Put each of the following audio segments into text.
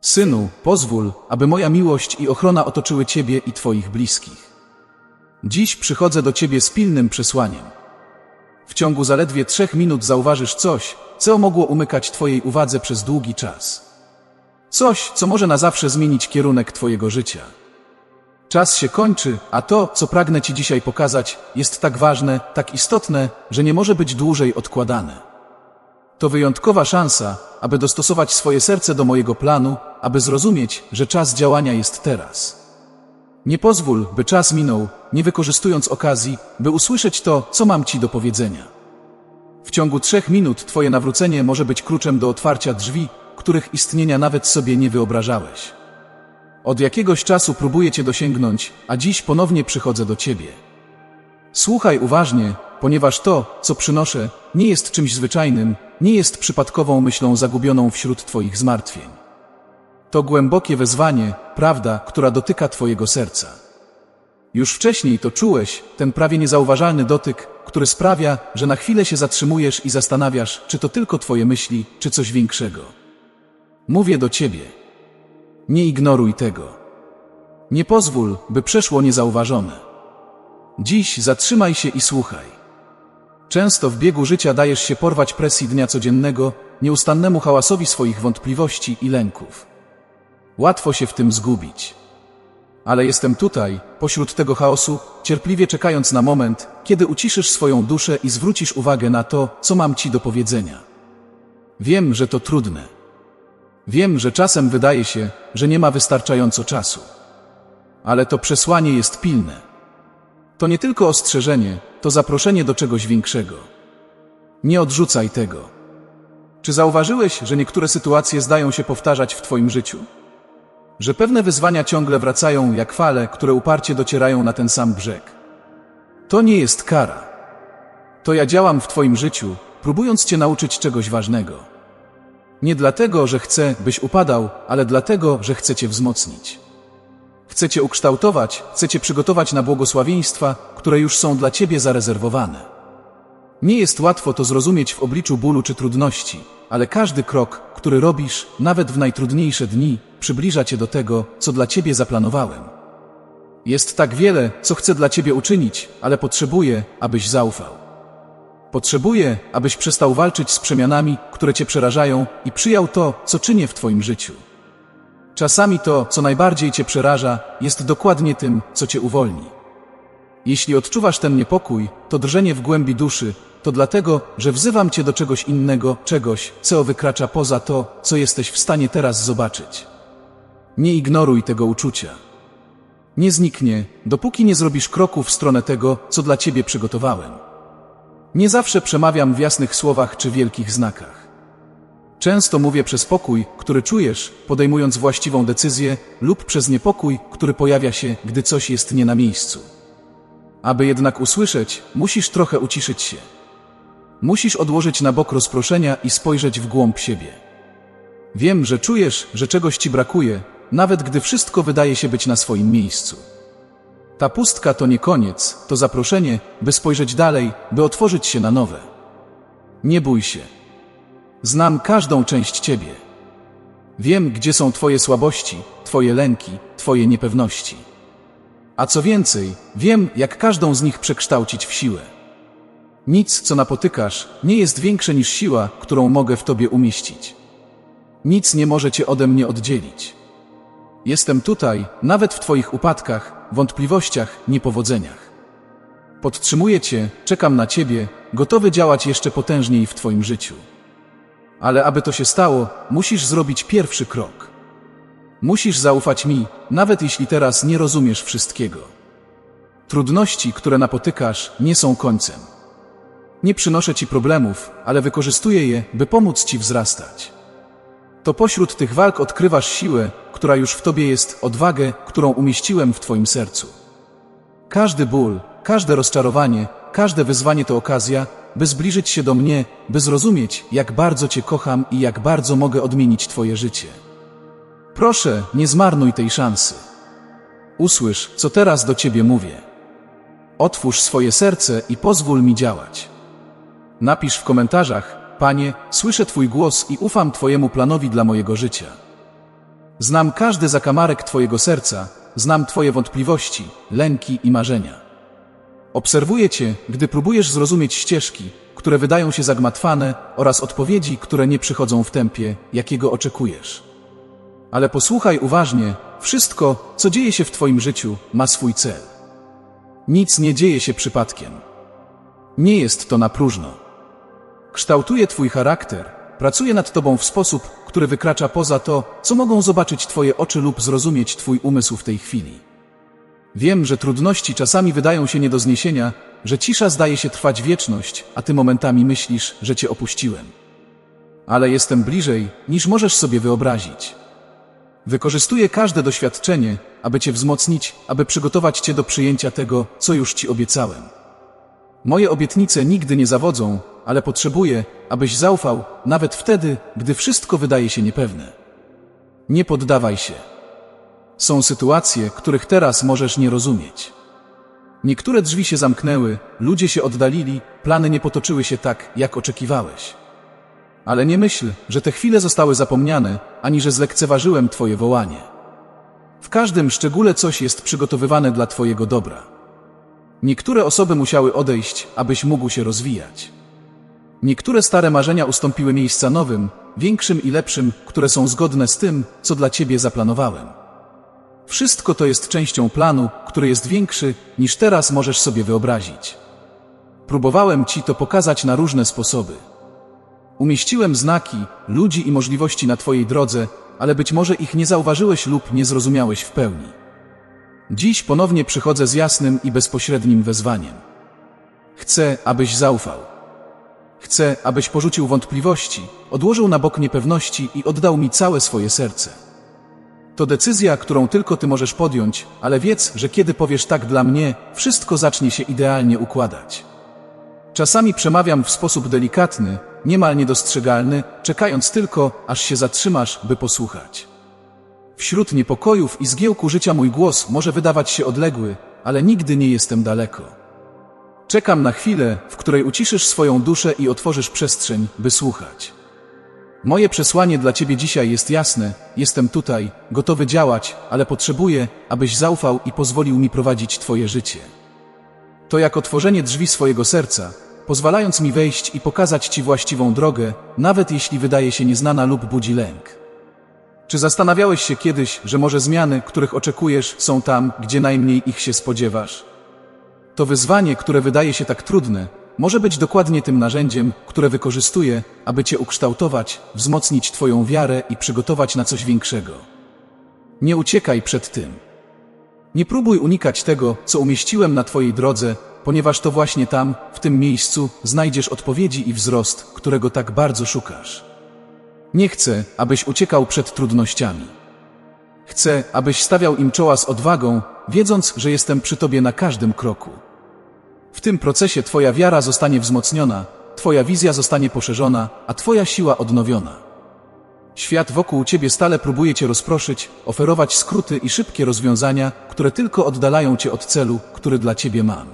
Synu, pozwól, aby moja miłość i ochrona otoczyły Ciebie i Twoich bliskich. Dziś przychodzę do Ciebie z pilnym przesłaniem. W ciągu zaledwie trzech minut zauważysz coś, co mogło umykać Twojej uwadze przez długi czas. Coś, co może na zawsze zmienić kierunek Twojego życia. Czas się kończy, a to, co pragnę Ci dzisiaj pokazać, jest tak ważne, tak istotne, że nie może być dłużej odkładane. To wyjątkowa szansa, aby dostosować swoje serce do mojego planu, aby zrozumieć, że czas działania jest teraz. Nie pozwól, by czas minął, nie wykorzystując okazji, by usłyszeć to, co mam Ci do powiedzenia. W ciągu trzech minut Twoje nawrócenie może być kluczem do otwarcia drzwi, których istnienia nawet sobie nie wyobrażałeś. Od jakiegoś czasu próbuję Cię dosięgnąć, a dziś ponownie przychodzę do Ciebie. Słuchaj uważnie, ponieważ to, co przynoszę, nie jest czymś zwyczajnym, nie jest przypadkową myślą zagubioną wśród Twoich zmartwień. To głębokie wezwanie, prawda, która dotyka Twojego serca. Już wcześniej to czułeś, ten prawie niezauważalny dotyk, który sprawia, że na chwilę się zatrzymujesz i zastanawiasz, czy to tylko Twoje myśli, czy coś większego. Mówię do Ciebie. Nie ignoruj tego. Nie pozwól, by przeszło niezauważone. Dziś zatrzymaj się i słuchaj. Często w biegu życia dajesz się porwać presji dnia codziennego, nieustannemu hałasowi swoich wątpliwości i lęków. Łatwo się w tym zgubić. Ale jestem tutaj, pośród tego chaosu, cierpliwie czekając na moment, kiedy uciszysz swoją duszę i zwrócisz uwagę na to, co mam ci do powiedzenia. Wiem, że to trudne. Wiem, że czasem wydaje się, że nie ma wystarczająco czasu. Ale to przesłanie jest pilne. To nie tylko ostrzeżenie, to zaproszenie do czegoś większego. Nie odrzucaj tego. Czy zauważyłeś, że niektóre sytuacje zdają się powtarzać w Twoim życiu? Że pewne wyzwania ciągle wracają jak fale, które uparcie docierają na ten sam brzeg? To nie jest kara. To ja działam w Twoim życiu, próbując Cię nauczyć czegoś ważnego. Nie dlatego, że chcę, byś upadał, ale dlatego, że chcę Cię wzmocnić. Chcecie ukształtować, chcecie przygotować na błogosławieństwa, które już są dla Ciebie zarezerwowane. Nie jest łatwo to zrozumieć w obliczu bólu czy trudności, ale każdy krok, który robisz, nawet w najtrudniejsze dni, przybliża Cię do tego, co dla Ciebie zaplanowałem. Jest tak wiele, co chcę dla Ciebie uczynić, ale potrzebuję, abyś zaufał. Potrzebuję, abyś przestał walczyć z przemianami, które Cię przerażają i przyjął to, co czynię w Twoim życiu. Czasami to, co najbardziej cię przeraża, jest dokładnie tym, co cię uwolni. Jeśli odczuwasz ten niepokój, to drżenie w głębi duszy, to dlatego, że wzywam cię do czegoś innego, czegoś, co wykracza poza to, co jesteś w stanie teraz zobaczyć. Nie ignoruj tego uczucia. Nie zniknie, dopóki nie zrobisz kroku w stronę tego, co dla ciebie przygotowałem. Nie zawsze przemawiam w jasnych słowach czy wielkich znakach. Często mówię przez pokój, który czujesz, podejmując właściwą decyzję, lub przez niepokój, który pojawia się, gdy coś jest nie na miejscu. Aby jednak usłyszeć, musisz trochę uciszyć się. Musisz odłożyć na bok rozproszenia i spojrzeć w głąb siebie. Wiem, że czujesz, że czegoś ci brakuje, nawet gdy wszystko wydaje się być na swoim miejscu. Ta pustka to nie koniec, to zaproszenie, by spojrzeć dalej, by otworzyć się na nowe. Nie bój się. Znam każdą część Ciebie. Wiem, gdzie są Twoje słabości, Twoje lęki, Twoje niepewności. A co więcej, wiem, jak każdą z nich przekształcić w siłę. Nic, co napotykasz, nie jest większe niż siła, którą mogę w Tobie umieścić. Nic nie może Cię ode mnie oddzielić. Jestem tutaj, nawet w Twoich upadkach, wątpliwościach, niepowodzeniach. Podtrzymuję Cię, czekam na Ciebie, gotowy działać jeszcze potężniej w Twoim życiu. Ale aby to się stało, musisz zrobić pierwszy krok. Musisz zaufać mi, nawet jeśli teraz nie rozumiesz wszystkiego. Trudności, które napotykasz, nie są końcem. Nie przynoszę ci problemów, ale wykorzystuję je, by pomóc ci wzrastać. To pośród tych walk odkrywasz siłę, która już w tobie jest, odwagę, którą umieściłem w twoim sercu. Każdy ból, każde rozczarowanie, każde wyzwanie to okazja, by zbliżyć się do mnie, by zrozumieć, jak bardzo Cię kocham i jak bardzo mogę odmienić Twoje życie. Proszę, nie zmarnuj tej szansy. Usłysz, co teraz do Ciebie mówię. Otwórz swoje serce i pozwól mi działać. Napisz w komentarzach, Panie, słyszę Twój głos i ufam Twojemu planowi dla mojego życia. Znam każdy zakamarek Twojego serca, znam Twoje wątpliwości, lęki i marzenia. Obserwuję Cię, gdy próbujesz zrozumieć ścieżki, które wydają się zagmatwane oraz odpowiedzi, które nie przychodzą w tempie, jakiego oczekujesz. Ale posłuchaj uważnie, wszystko, co dzieje się w Twoim życiu, ma swój cel. Nic nie dzieje się przypadkiem. Nie jest to na próżno. Kształtuje Twój charakter, pracuje nad Tobą w sposób, który wykracza poza to, co mogą zobaczyć Twoje oczy lub zrozumieć Twój umysł w tej chwili. Wiem, że trudności czasami wydają się nie do zniesienia, że cisza zdaje się trwać wieczność, a Ty momentami myślisz, że Cię opuściłem. Ale jestem bliżej, niż możesz sobie wyobrazić. Wykorzystuję każde doświadczenie, aby Cię wzmocnić, aby przygotować Cię do przyjęcia tego, co już Ci obiecałem. Moje obietnice nigdy nie zawodzą, ale potrzebuję, abyś zaufał, nawet wtedy, gdy wszystko wydaje się niepewne. Nie poddawaj się. Są sytuacje, których teraz możesz nie rozumieć. Niektóre drzwi się zamknęły, ludzie się oddalili, plany nie potoczyły się tak, jak oczekiwałeś. Ale nie myśl, że te chwile zostały zapomniane, ani że zlekceważyłem Twoje wołanie. W każdym szczególe coś jest przygotowywane dla Twojego dobra. Niektóre osoby musiały odejść, abyś mógł się rozwijać. Niektóre stare marzenia ustąpiły miejsca nowym, większym i lepszym, które są zgodne z tym, co dla Ciebie zaplanowałem. Wszystko to jest częścią planu, który jest większy, niż teraz możesz sobie wyobrazić. Próbowałem Ci to pokazać na różne sposoby. Umieściłem znaki, ludzi i możliwości na Twojej drodze, ale być może ich nie zauważyłeś lub nie zrozumiałeś w pełni. Dziś ponownie przychodzę z jasnym i bezpośrednim wezwaniem. Chcę, abyś zaufał. Chcę, abyś porzucił wątpliwości, odłożył na bok niepewności i oddał mi całe swoje serce. To decyzja, którą tylko ty możesz podjąć, ale wiedz, że kiedy powiesz tak dla mnie, wszystko zacznie się idealnie układać. Czasami przemawiam w sposób delikatny, niemal niedostrzegalny, czekając tylko, aż się zatrzymasz, by posłuchać. Wśród niepokojów i zgiełku życia mój głos może wydawać się odległy, ale nigdy nie jestem daleko. Czekam na chwilę, w której uciszysz swoją duszę i otworzysz przestrzeń, by słuchać. Moje przesłanie dla Ciebie dzisiaj jest jasne, jestem tutaj, gotowy działać, ale potrzebuję, abyś zaufał i pozwolił mi prowadzić Twoje życie. To jak otworzenie drzwi swojego serca, pozwalając mi wejść i pokazać Ci właściwą drogę, nawet jeśli wydaje się nieznana lub budzi lęk. Czy zastanawiałeś się kiedyś, że może zmiany, których oczekujesz, są tam, gdzie najmniej ich się spodziewasz? To wyzwanie, które wydaje się tak trudne, może być dokładnie tym narzędziem, które wykorzystuję, aby Cię ukształtować, wzmocnić Twoją wiarę i przygotować na coś większego. Nie uciekaj przed tym. Nie próbuj unikać tego, co umieściłem na Twojej drodze, ponieważ to właśnie tam, w tym miejscu, znajdziesz odpowiedzi i wzrost, którego tak bardzo szukasz. Nie chcę, abyś uciekał przed trudnościami. Chcę, abyś stawiał im czoła z odwagą, wiedząc, że jestem przy Tobie na każdym kroku. W tym procesie Twoja wiara zostanie wzmocniona, Twoja wizja zostanie poszerzona, a Twoja siła odnowiona. Świat wokół Ciebie stale próbuje Cię rozproszyć, oferować skróty i szybkie rozwiązania, które tylko oddalają Cię od celu, który dla Ciebie mam.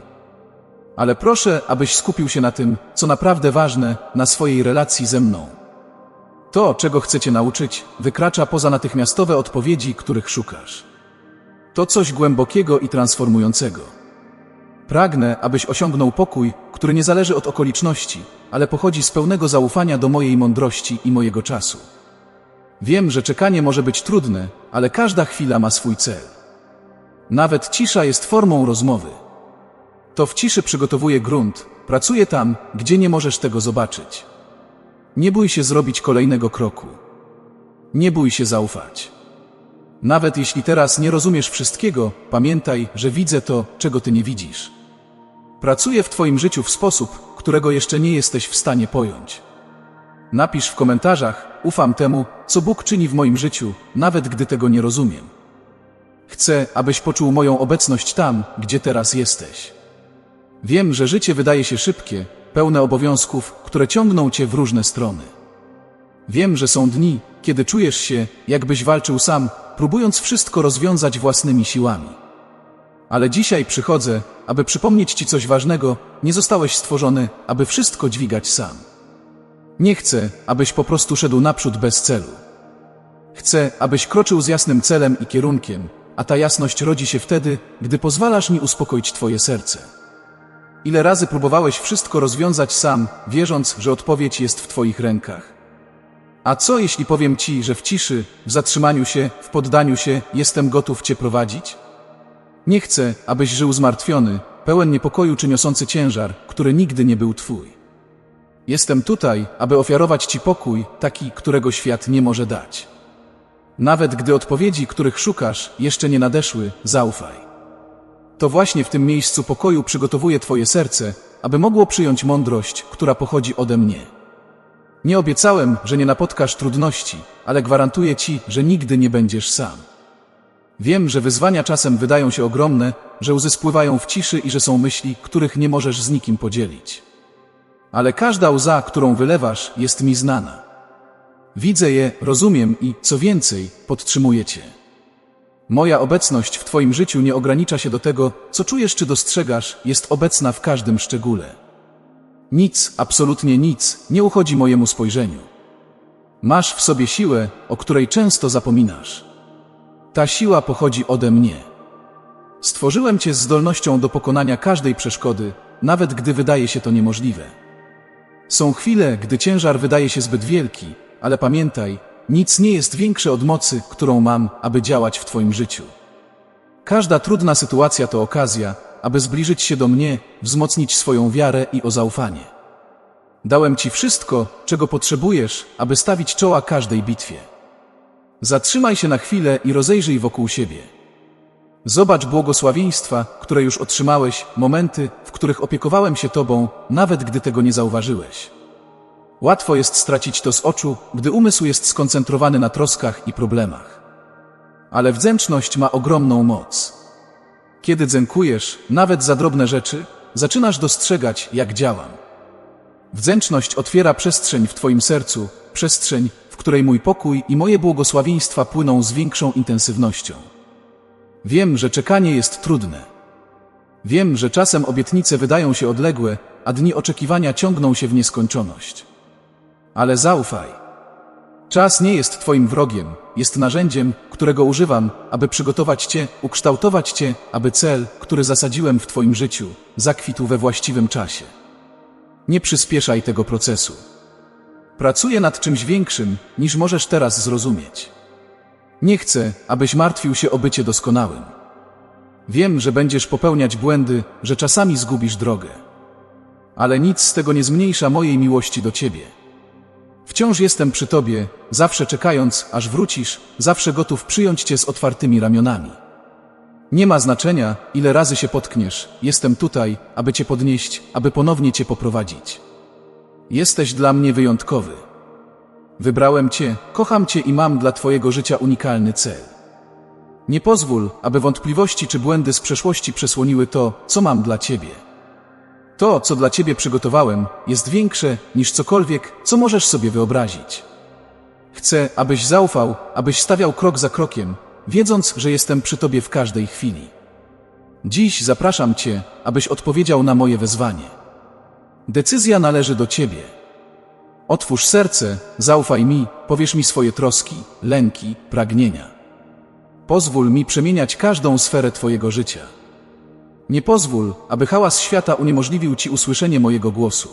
Ale proszę, abyś skupił się na tym, co naprawdę ważne, na swojej relacji ze mną. To, czego chcę Cię nauczyć, wykracza poza natychmiastowe odpowiedzi, których szukasz. To coś głębokiego i transformującego. Pragnę, abyś osiągnął pokój, który nie zależy od okoliczności, ale pochodzi z pełnego zaufania do mojej mądrości i mojego czasu. Wiem, że czekanie może być trudne, ale każda chwila ma swój cel. Nawet cisza jest formą rozmowy. To w ciszy przygotowuje grunt, pracuje tam, gdzie nie możesz tego zobaczyć. Nie bój się zrobić kolejnego kroku. Nie bój się zaufać. Nawet jeśli teraz nie rozumiesz wszystkiego, pamiętaj, że widzę to, czego ty nie widzisz. Pracuję w Twoim życiu w sposób, którego jeszcze nie jesteś w stanie pojąć. Napisz w komentarzach, ufam temu, co Bóg czyni w moim życiu, nawet gdy tego nie rozumiem. Chcę, abyś poczuł moją obecność tam, gdzie teraz jesteś. Wiem, że życie wydaje się szybkie, pełne obowiązków, które ciągną cię w różne strony. Wiem, że są dni, kiedy czujesz się, jakbyś walczył sam, próbując wszystko rozwiązać własnymi siłami. Ale dzisiaj przychodzę, aby przypomnieć Ci coś ważnego, nie zostałeś stworzony, aby wszystko dźwigać sam. Nie chcę, abyś po prostu szedł naprzód bez celu. Chcę, abyś kroczył z jasnym celem i kierunkiem, a ta jasność rodzi się wtedy, gdy pozwalasz mi uspokoić Twoje serce. Ile razy próbowałeś wszystko rozwiązać sam, wierząc, że odpowiedź jest w Twoich rękach? A co jeśli powiem Ci, że w ciszy, w zatrzymaniu się, w poddaniu się jestem gotów Cię prowadzić? Nie chcę, abyś żył zmartwiony, pełen niepokoju czy niosący ciężar, który nigdy nie był Twój. Jestem tutaj, aby ofiarować Ci pokój, taki, którego świat nie może dać. Nawet gdy odpowiedzi, których szukasz, jeszcze nie nadeszły, zaufaj. To właśnie w tym miejscu pokoju przygotowuję Twoje serce, aby mogło przyjąć mądrość, która pochodzi ode mnie. Nie obiecałem, że nie napotkasz trudności, ale gwarantuję Ci, że nigdy nie będziesz sam. Wiem, że wyzwania czasem wydają się ogromne, że łzy spływają w ciszy i że są myśli, których nie możesz z nikim podzielić. Ale każda łza, którą wylewasz, jest mi znana. Widzę je, rozumiem i, co więcej, podtrzymuję Cię. Moja obecność w Twoim życiu nie ogranicza się do tego, co czujesz czy dostrzegasz, jest obecna w każdym szczególe. Nic, absolutnie nic, nie uchodzi mojemu spojrzeniu. Masz w sobie siłę, o której często zapominasz. Ta siła pochodzi ode mnie. Stworzyłem Cię z zdolnością do pokonania każdej przeszkody, nawet gdy wydaje się to niemożliwe. Są chwile, gdy ciężar wydaje się zbyt wielki, ale pamiętaj, nic nie jest większe od mocy, którą mam, aby działać w Twoim życiu. Każda trudna sytuacja to okazja, aby zbliżyć się do mnie, wzmocnić swoją wiarę i o zaufanie. Dałem Ci wszystko, czego potrzebujesz, aby stawić czoła każdej bitwie. Zatrzymaj się na chwilę i rozejrzyj wokół siebie. Zobacz błogosławieństwa, które już otrzymałeś, momenty, w których opiekowałem się Tobą, nawet gdy tego nie zauważyłeś. Łatwo jest stracić to z oczu, gdy umysł jest skoncentrowany na troskach i problemach. Ale wdzięczność ma ogromną moc. Kiedy dziękujesz, nawet za drobne rzeczy, zaczynasz dostrzegać, jak działam. Wdzięczność otwiera przestrzeń w Twoim sercu, przestrzeń, w której mój pokój i moje błogosławieństwa płyną z większą intensywnością. Wiem, że czekanie jest trudne. Wiem, że czasem obietnice wydają się odległe, a dni oczekiwania ciągną się w nieskończoność. Ale zaufaj. Czas nie jest Twoim wrogiem, jest narzędziem, którego używam, aby przygotować Cię, ukształtować Cię, aby cel, który zasadziłem w Twoim życiu, zakwitł we właściwym czasie. Nie przyspieszaj tego procesu. Pracuję nad czymś większym, niż możesz teraz zrozumieć. Nie chcę, abyś martwił się o bycie doskonałym. Wiem, że będziesz popełniać błędy, że czasami zgubisz drogę. Ale nic z tego nie zmniejsza mojej miłości do Ciebie. Wciąż jestem przy Tobie, zawsze czekając, aż wrócisz, zawsze gotów przyjąć Cię z otwartymi ramionami. Nie ma znaczenia, ile razy się potkniesz, jestem tutaj, aby Cię podnieść, aby ponownie Cię poprowadzić. Jesteś dla mnie wyjątkowy. Wybrałem Cię, kocham Cię i mam dla Twojego życia unikalny cel. Nie pozwól, aby wątpliwości czy błędy z przeszłości przesłoniły to, co mam dla Ciebie. To, co dla Ciebie przygotowałem, jest większe niż cokolwiek, co możesz sobie wyobrazić. Chcę, abyś zaufał, abyś stawiał krok za krokiem, wiedząc, że jestem przy Tobie w każdej chwili. Dziś zapraszam Cię, abyś odpowiedział na moje wezwanie. Decyzja należy do Ciebie. Otwórz serce, zaufaj mi, powiesz mi swoje troski, lęki, pragnienia. Pozwól mi przemieniać każdą sferę Twojego życia. Nie pozwól, aby hałas świata uniemożliwił Ci usłyszenie mojego głosu.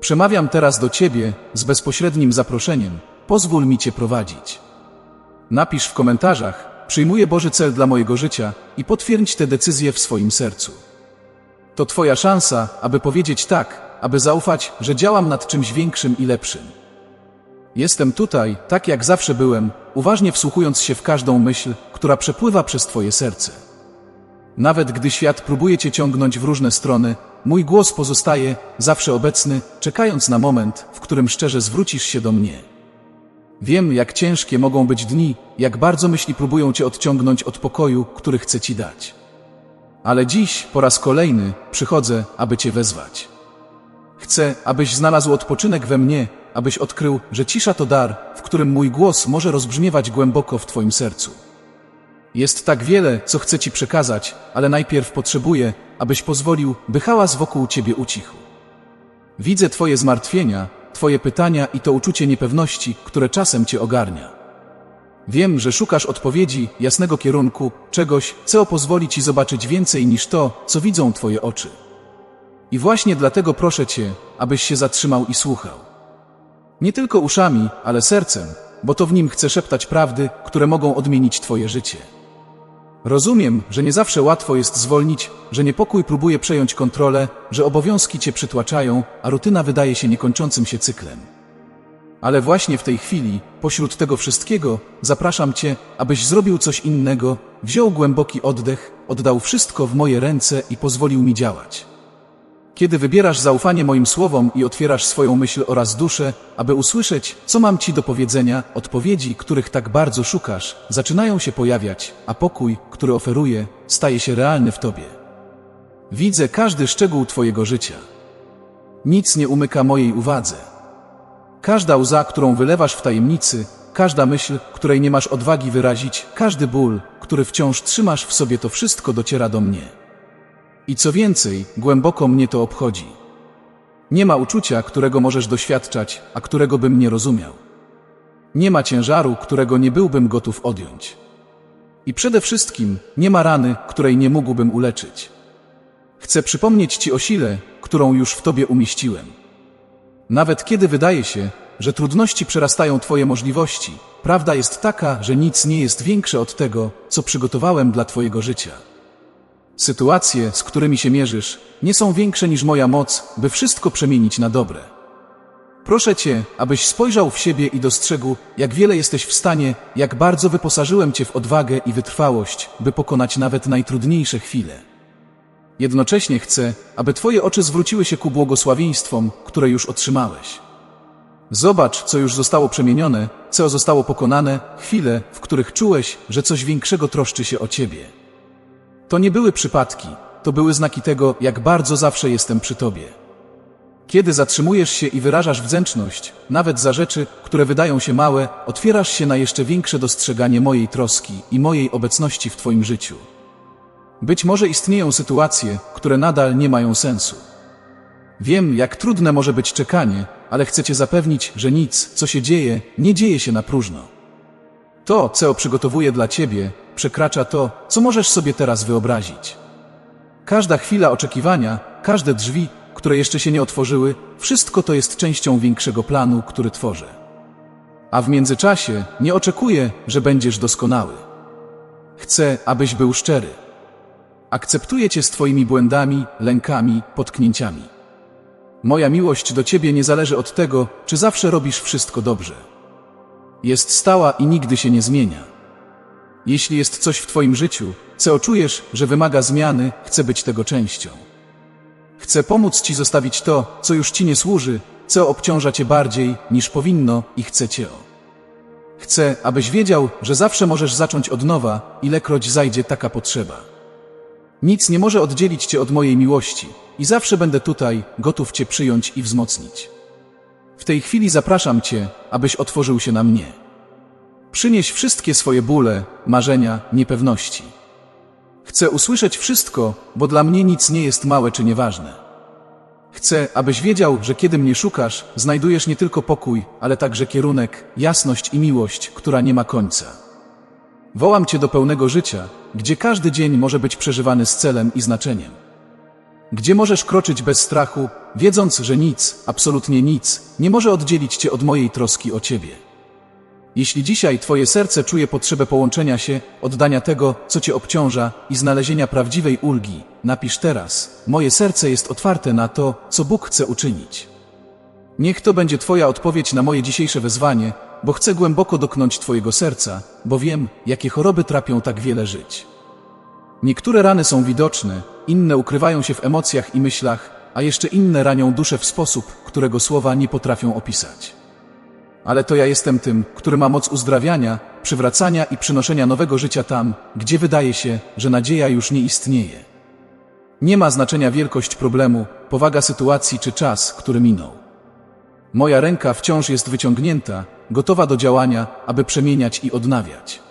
Przemawiam teraz do Ciebie z bezpośrednim zaproszeniem. Pozwól mi Cię prowadzić. Napisz w komentarzach, przyjmuję Boży cel dla mojego życia i potwierdź tę decyzję w swoim sercu. To Twoja szansa, aby powiedzieć tak, aby zaufać, że działam nad czymś większym i lepszym. Jestem tutaj, tak jak zawsze byłem, uważnie wsłuchując się w każdą myśl, która przepływa przez Twoje serce. Nawet gdy świat próbuje Cię ciągnąć w różne strony, mój głos pozostaje zawsze obecny, czekając na moment, w którym szczerze zwrócisz się do mnie. Wiem, jak ciężkie mogą być dni, jak bardzo myśli próbują Cię odciągnąć od pokoju, który chcę Ci dać. Ale dziś, po raz kolejny, przychodzę, aby Cię wezwać. Chcę, abyś znalazł odpoczynek we mnie, abyś odkrył, że cisza to dar, w którym mój głos może rozbrzmiewać głęboko w Twoim sercu. Jest tak wiele, co chcę Ci przekazać, ale najpierw potrzebuję, abyś pozwolił, by hałas wokół Ciebie ucichł. Widzę Twoje zmartwienia, Twoje pytania i to uczucie niepewności, które czasem Cię ogarnia. Wiem, że szukasz odpowiedzi, jasnego kierunku, czegoś, co pozwoli ci zobaczyć więcej niż to, co widzą twoje oczy. I właśnie dlatego proszę cię, abyś się zatrzymał i słuchał. Nie tylko uszami, ale sercem, bo to w nim chcę szeptać prawdy, które mogą odmienić twoje życie. Rozumiem, że nie zawsze łatwo jest zwolnić, że niepokój próbuje przejąć kontrolę, że obowiązki cię przytłaczają, a rutyna wydaje się niekończącym się cyklem. Ale właśnie w tej chwili, pośród tego wszystkiego, zapraszam cię, abyś zrobił coś innego, wziął głęboki oddech, oddał wszystko w moje ręce i pozwolił mi działać. Kiedy wybierasz zaufanie moim słowom i otwierasz swoją myśl oraz duszę, aby usłyszeć, co mam ci do powiedzenia, odpowiedzi, których tak bardzo szukasz, zaczynają się pojawiać, a pokój, który oferuję, staje się realny w tobie. Widzę każdy szczegół twojego życia. Nic nie umyka mojej uwadze. Każda łza, którą wylewasz w tajemnicy, każda myśl, której nie masz odwagi wyrazić, każdy ból, który wciąż trzymasz w sobie, to wszystko dociera do mnie. I co więcej, głęboko mnie to obchodzi. Nie ma uczucia, którego możesz doświadczać, a którego bym nie rozumiał. Nie ma ciężaru, którego nie byłbym gotów odjąć. I przede wszystkim nie ma rany, której nie mógłbym uleczyć. Chcę przypomnieć Ci o sile, którą już w Tobie umieściłem. Nawet kiedy wydaje się, że trudności przerastają Twoje możliwości, prawda jest taka, że nic nie jest większe od tego, co przygotowałem dla Twojego życia. Sytuacje, z którymi się mierzysz, nie są większe niż moja moc, by wszystko przemienić na dobre. Proszę Cię, abyś spojrzał w siebie i dostrzegł, jak wiele jesteś w stanie, jak bardzo wyposażyłem Cię w odwagę i wytrwałość, by pokonać nawet najtrudniejsze chwile. Jednocześnie chcę, aby Twoje oczy zwróciły się ku błogosławieństwom, które już otrzymałeś. Zobacz, co już zostało przemienione, co zostało pokonane, chwile, w których czułeś, że coś większego troszczy się o Ciebie. To nie były przypadki, to były znaki tego, jak bardzo zawsze jestem przy Tobie. Kiedy zatrzymujesz się i wyrażasz wdzięczność, nawet za rzeczy, które wydają się małe, otwierasz się na jeszcze większe dostrzeganie mojej troski i mojej obecności w Twoim życiu. Być może istnieją sytuacje, które nadal nie mają sensu. Wiem, jak trudne może być czekanie, ale chcę Cię zapewnić, że nic, co się dzieje, nie dzieje się na próżno. To, co przygotowuję dla Ciebie, przekracza to, co możesz sobie teraz wyobrazić. Każda chwila oczekiwania, każde drzwi, które jeszcze się nie otworzyły, wszystko to jest częścią większego planu, który tworzę. A w międzyczasie nie oczekuję, że będziesz doskonały. Chcę, abyś był szczery. Akceptuję Cię z Twoimi błędami, lękami, potknięciami. Moja miłość do Ciebie nie zależy od tego, czy zawsze robisz wszystko dobrze. Jest stała i nigdy się nie zmienia. Jeśli jest coś w Twoim życiu, co czujesz, że wymaga zmiany, chcę być tego częścią. Chcę pomóc Ci zostawić to, co już Ci nie służy, co obciąża Cię bardziej, niż powinno i chcę Cię o. Chcę, abyś wiedział, że zawsze możesz zacząć od nowa, ilekroć zajdzie taka potrzeba. Nic nie może oddzielić Cię od mojej miłości i zawsze będę tutaj, gotów Cię przyjąć i wzmocnić. W tej chwili zapraszam Cię, abyś otworzył się na mnie. Przynieś wszystkie swoje bóle, marzenia, niepewności. Chcę usłyszeć wszystko, bo dla mnie nic nie jest małe czy nieważne. Chcę, abyś wiedział, że kiedy mnie szukasz, znajdujesz nie tylko pokój, ale także kierunek, jasność i miłość, która nie ma końca. Wołam Cię do pełnego życia, gdzie każdy dzień może być przeżywany z celem i znaczeniem. Gdzie możesz kroczyć bez strachu, wiedząc, że nic, absolutnie nic, nie może oddzielić Cię od mojej troski o Ciebie. Jeśli dzisiaj Twoje serce czuje potrzebę połączenia się, oddania tego, co Cię obciąża i znalezienia prawdziwej ulgi, napisz teraz: Moje serce jest otwarte na to, co Bóg chce uczynić. Niech to będzie Twoja odpowiedź na moje dzisiejsze wezwanie, bo chcę głęboko doknąć Twojego serca, bo wiem, jakie choroby trapią tak wiele żyć. Niektóre rany są widoczne, inne ukrywają się w emocjach i myślach, a jeszcze inne ranią duszę w sposób, którego słowa nie potrafią opisać. Ale to ja jestem tym, który ma moc uzdrawiania, przywracania i przynoszenia nowego życia tam, gdzie wydaje się, że nadzieja już nie istnieje. Nie ma znaczenia wielkość problemu, powaga sytuacji czy czas, który minął. Moja ręka wciąż jest wyciągnięta, gotowa do działania, aby przemieniać i odnawiać.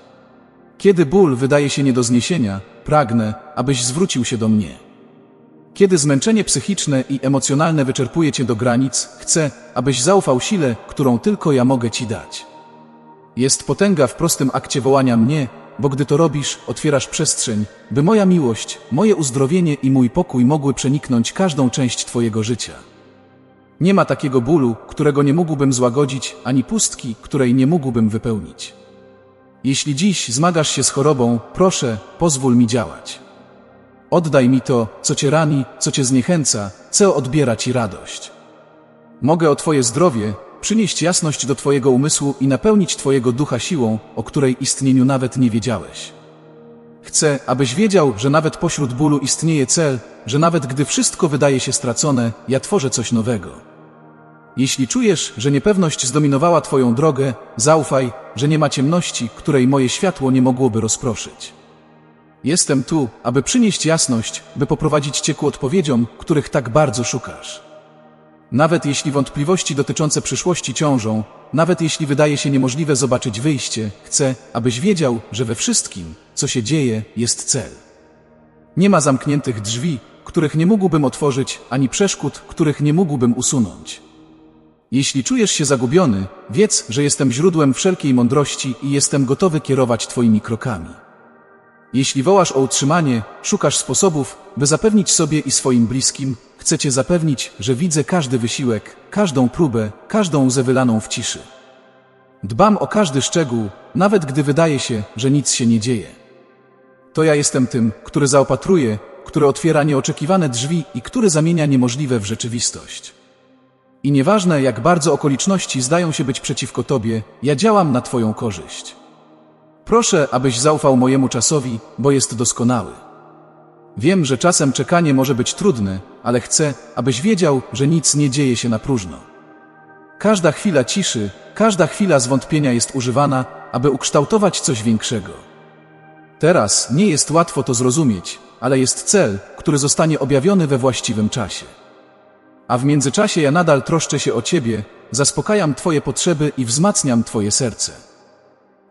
Kiedy ból wydaje się nie do zniesienia, pragnę, abyś zwrócił się do mnie. Kiedy zmęczenie psychiczne i emocjonalne wyczerpuje cię do granic, chcę, abyś zaufał sile, którą tylko ja mogę ci dać. Jest potęga w prostym akcie wołania mnie, bo gdy to robisz, otwierasz przestrzeń, by moja miłość, moje uzdrowienie i mój pokój mogły przeniknąć każdą część Twojego życia. Nie ma takiego bólu, którego nie mógłbym złagodzić, ani pustki, której nie mógłbym wypełnić. Jeśli dziś zmagasz się z chorobą, proszę, pozwól mi działać. Oddaj mi to, co cię rani, co cię zniechęca, co odbiera ci radość. Mogę o Twoje zdrowie przynieść jasność do Twojego umysłu i napełnić Twojego ducha siłą, o której istnieniu nawet nie wiedziałeś. Chcę, abyś wiedział, że nawet pośród bólu istnieje cel, że nawet gdy wszystko wydaje się stracone, ja tworzę coś nowego. Jeśli czujesz, że niepewność zdominowała Twoją drogę, zaufaj, że nie ma ciemności, której moje światło nie mogłoby rozproszyć. Jestem tu, aby przynieść jasność, by poprowadzić Cię ku odpowiedziom, których tak bardzo szukasz. Nawet jeśli wątpliwości dotyczące przyszłości ciążą, nawet jeśli wydaje się niemożliwe zobaczyć wyjście, chcę, abyś wiedział, że we wszystkim, co się dzieje, jest cel. Nie ma zamkniętych drzwi, których nie mógłbym otworzyć, ani przeszkód, których nie mógłbym usunąć. Jeśli czujesz się zagubiony, wiedz, że jestem źródłem wszelkiej mądrości i jestem gotowy kierować Twoimi krokami. Jeśli wołasz o utrzymanie, szukasz sposobów, by zapewnić sobie i swoim bliskim, chcę Cię zapewnić, że widzę każdy wysiłek, każdą próbę, każdą łzę wylaną w ciszy. Dbam o każdy szczegół, nawet gdy wydaje się, że nic się nie dzieje. To ja jestem tym, który zaopatruje, który otwiera nieoczekiwane drzwi i który zamienia niemożliwe w rzeczywistość. I nieważne, jak bardzo okoliczności zdają się być przeciwko Tobie, ja działam na Twoją korzyść. Proszę, abyś zaufał mojemu czasowi, bo jest doskonały. Wiem, że czasem czekanie może być trudne, ale chcę, abyś wiedział, że nic nie dzieje się na próżno. Każda chwila ciszy, każda chwila zwątpienia jest używana, aby ukształtować coś większego. Teraz nie jest łatwo to zrozumieć, ale jest cel, który zostanie objawiony we właściwym czasie. A w międzyczasie ja nadal troszczę się o Ciebie, zaspokajam Twoje potrzeby i wzmacniam Twoje serce.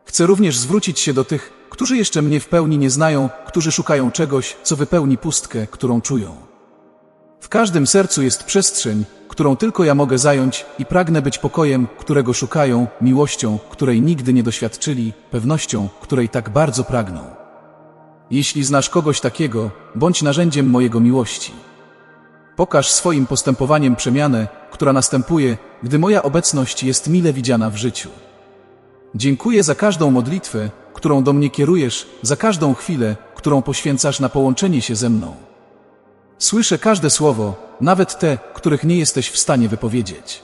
Chcę również zwrócić się do tych, którzy jeszcze mnie w pełni nie znają, którzy szukają czegoś, co wypełni pustkę, którą czują. W każdym sercu jest przestrzeń, którą tylko ja mogę zająć i pragnę być pokojem, którego szukają, miłością, której nigdy nie doświadczyli, pewnością, której tak bardzo pragną. Jeśli znasz kogoś takiego, bądź narzędziem mojego miłości. Pokaż swoim postępowaniem przemianę, która następuje, gdy moja obecność jest mile widziana w życiu. Dziękuję za każdą modlitwę, którą do mnie kierujesz, za każdą chwilę, którą poświęcasz na połączenie się ze mną. Słyszę każde słowo, nawet te, których nie jesteś w stanie wypowiedzieć.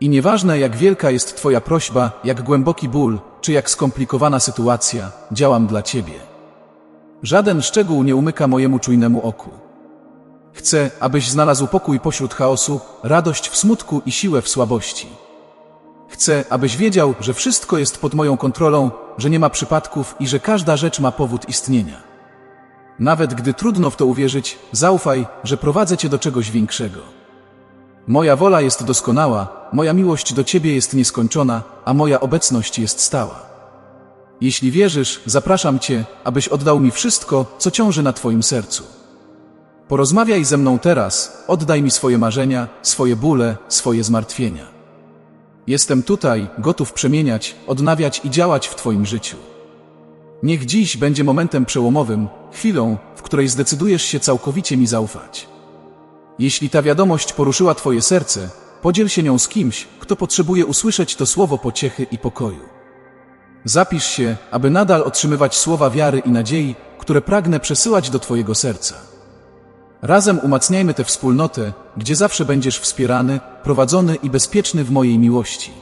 I nieważne jak wielka jest Twoja prośba, jak głęboki ból, czy jak skomplikowana sytuacja, działam dla Ciebie. Żaden szczegół nie umyka mojemu czujnemu oku. Chcę, abyś znalazł pokój pośród chaosu, radość w smutku i siłę w słabości. Chcę, abyś wiedział, że wszystko jest pod moją kontrolą, że nie ma przypadków i że każda rzecz ma powód istnienia. Nawet gdy trudno w to uwierzyć, zaufaj, że prowadzę cię do czegoś większego. Moja wola jest doskonała, moja miłość do ciebie jest nieskończona, a moja obecność jest stała. Jeśli wierzysz, zapraszam cię, abyś oddał mi wszystko, co ciąży na twoim sercu. Porozmawiaj ze mną teraz, oddaj mi swoje marzenia, swoje bóle, swoje zmartwienia. Jestem tutaj, gotów przemieniać, odnawiać i działać w Twoim życiu. Niech dziś będzie momentem przełomowym, chwilą, w której zdecydujesz się całkowicie mi zaufać. Jeśli ta wiadomość poruszyła Twoje serce, podziel się nią z kimś, kto potrzebuje usłyszeć to słowo pociechy i pokoju. Zapisz się, aby nadal otrzymywać słowa wiary i nadziei, które pragnę przesyłać do Twojego serca. Razem umacniajmy tę wspólnotę, gdzie zawsze będziesz wspierany, prowadzony i bezpieczny w mojej miłości.